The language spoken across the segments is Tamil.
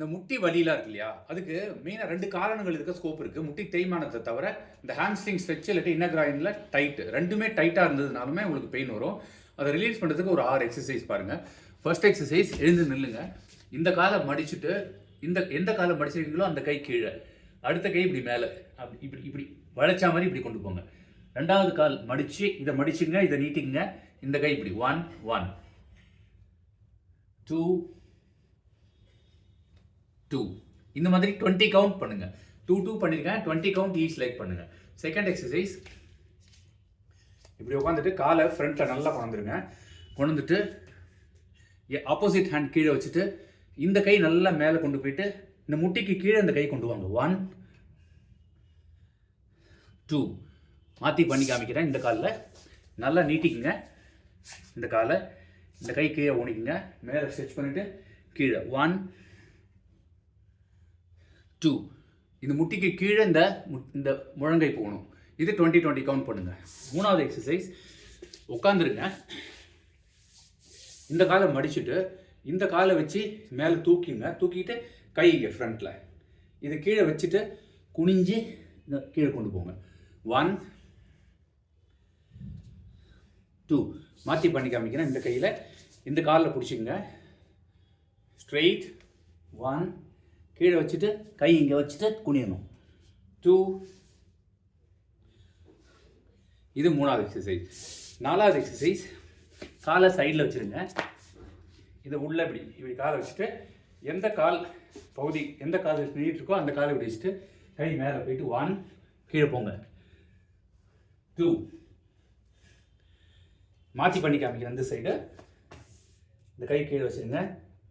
இந்த முட்டி வலியெலாம் இருக்கு இல்லையா? அதுக்கு மெயினாக ரெண்டு காரணங்கள் இருக்க ஸ்கோப் இருக்குது முட்டி தேய்மானத்தை தவிர இந்த ஹாம்ஸ்ட்ரிங் ஸ்ட்ரெச் இல்லாட்டி இன்னக்ராயினில் டைட்டு ரெண்டுமே டைட்டாக இருந்ததுனாலுமே உங்களுக்கு பெயின் வரும். அதை ரிலீஸ் பண்ணுறதுக்கு ஒரு ஆறு எக்ஸசைஸ் பாருங்கள் ஃபர்ஸ்ட் எக்ஸசைஸ் எழுந்து நில்லுங்க. இந்த காலை மடிச்சுட்டு இந்த எந்த காலை மடிச்சிருக்கீங்களோ அந்த கை கீழே. அடுத்த கை இப்படி மேலே. அப்படி இப்படி இப்படி வளைச்சா மாதிரி இப்படி கொண்டு போங்க. ரெண்டாவது கால் மடித்து இதை மடிச்சுங்க இதை நீட்டிங்க இந்த கை இப்படி. ஒன் ஒன் டூ டூ இந்த மாதிரி டுவெண்ட்டி கவுண்ட் பண்ணுங்க. டூ டூ பண்ணியிருக்கேன் டுவெண்ட்டி கவுண்ட் ஈச் லைக் பண்ணுங்க. செகண்ட் எக்ஸசைஸ் இப்படி உட்காந்துட்டு காலை ஃப்ரண்ட்டில் நல்லா கொண்டுருங்க கொண்டு வந்துட்டு ஆப்போசிட் ஹேண்ட் கீழே வச்சுட்டு இந்த கை நல்லா மேலே கொண்டு போயிட்டு இந்த முட்டிக்கு கீழே இந்த கை கொண்டு வாங்க. ஒன் டூ மாற்றி பண்ணி காமிக்கிறேன் இந்த காலில். நல்லா நீட்டிக்குங்க. இந்த காலை இந்த கை கீழே ஊனிக்குங்க. மேலே ஸ்ட்ரெச் பண்ணிவிட்டு கீழே. ஒன் டூ இந்த முட்டிக்கு கீழே இந்த மு- இந்த முழங்கை போகணும். இது டுவெண்ட்டி டுவெண்ட்டி கவுண்ட் பண்ணுங்க. மூணாவது எக்ஸசைஸ் உட்காந்துருங்க இந்த காலை மடிச்சுட்டு இந்த காலை வச்சு மேலே தூக்கிங்க. தூக்கிட்டு கை இங்கே ஃப்ரண்ட்டில் இது கீழே வச்சுட்டு குனிஞ்சு இந்த கீழே கொண்டு போங்க. ஒன் டூ மாற்றி பண்ணி காமிக்கிறேன் இந்த கையில். இந்த காலில் பிடிச்சிங்க ஸ்ட்ரெயிட் ஒன் கீழே வச்சுட்டு கை இங்கே வச்சுட்டு குனியணும். டூ இது மூணாவது எக்ஸசைஸ் நாலாவது எக்ஸசைஸ் காலை சைடில் வச்சுருங்க. இதை உள்ள இப்படி இப்படி காலை வச்சுட்டு எந்த கால் பகுதி எந்த கால் நீட்டு இருக்கோ அந்த காலை இப்படி வச்சுட்டு கை மேலே போயிட்டு ஒன் கீழே போங்க. டூ மாற்றி பண்ணி காமிக்கிறேன் இந்த சைடு இந்த கை கீழே வச்சுருங்க.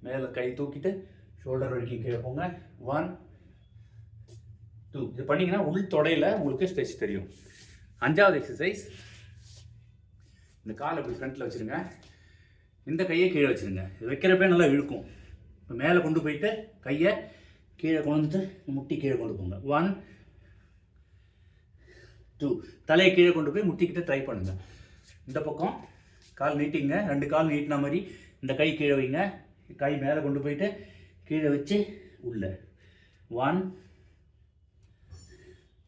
மேலே கை தூக்கிட்டு ஷோல்டர் வரைக்கும் கீழே போங்க. ஒன் டூ இது பண்ணிங்கன்னா உள் தொடையில் உங்களுக்கு ஸ்ட்ரெச் தெரியும். அஞ்சாவது எக்ஸசைஸ் இந்த காலை இப்படி ஃப்ரண்ட்டில் வச்சுருங்க. இந்த கையை கீழே வச்சுருங்க. இது வைக்கிறப்ப நல்லா இழுக்கும். இப்போ மேலே கொண்டு போயிட்டு கையை கீழே கொண்டு வந்துட்டு முட்டி கீழே கொண்டு போங்க. ஒன் டூ தலையை கீழே கொண்டு போய் முட்டிக்கிட்டு ட்ரை பண்ணுங்கள் இந்த பக்கம் கால் நீட்டிங்க. ரெண்டு கால் நீட்டின மாதிரி இந்த கை கீழே வைங்க. கை மேலே கொண்டு போயிட்டு கீழே வச்சு உள்ள. ஒன்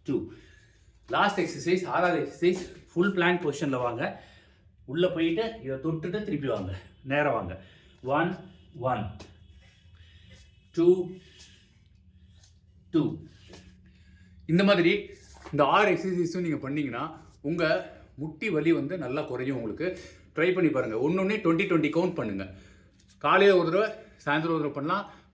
டூ லாஸ்ட் எக்ஸசைஸ் ஆறாவது எக்ஸசைஸ் ஃபுல் பிளான் பொசிஷனில் வாங்க. உள்ளே போயிட்டு இதை தொட்டுட்டு திருப்பி வாங்க. நேரம் வாங்க. ஒன் ஒன் டூ டூ இந்த மாதிரி இந்த ஆறு எக்ஸசைஸும் நீங்கள் பண்ணிங்கன்னா உங்கள் முட்டி வலி வந்து நல்லா குறையும் உங்களுக்கு. ட்ரை பண்ணி பாருங்கள் ஒன்று ஒன்று டுவெண்ட்டி டுவெண்ட்டி கவுண்ட் பண்ணுங்கள் காலையில் ஒரு தடவை சாயந்தரம் ஒரு தடவை பண்ணலாம்.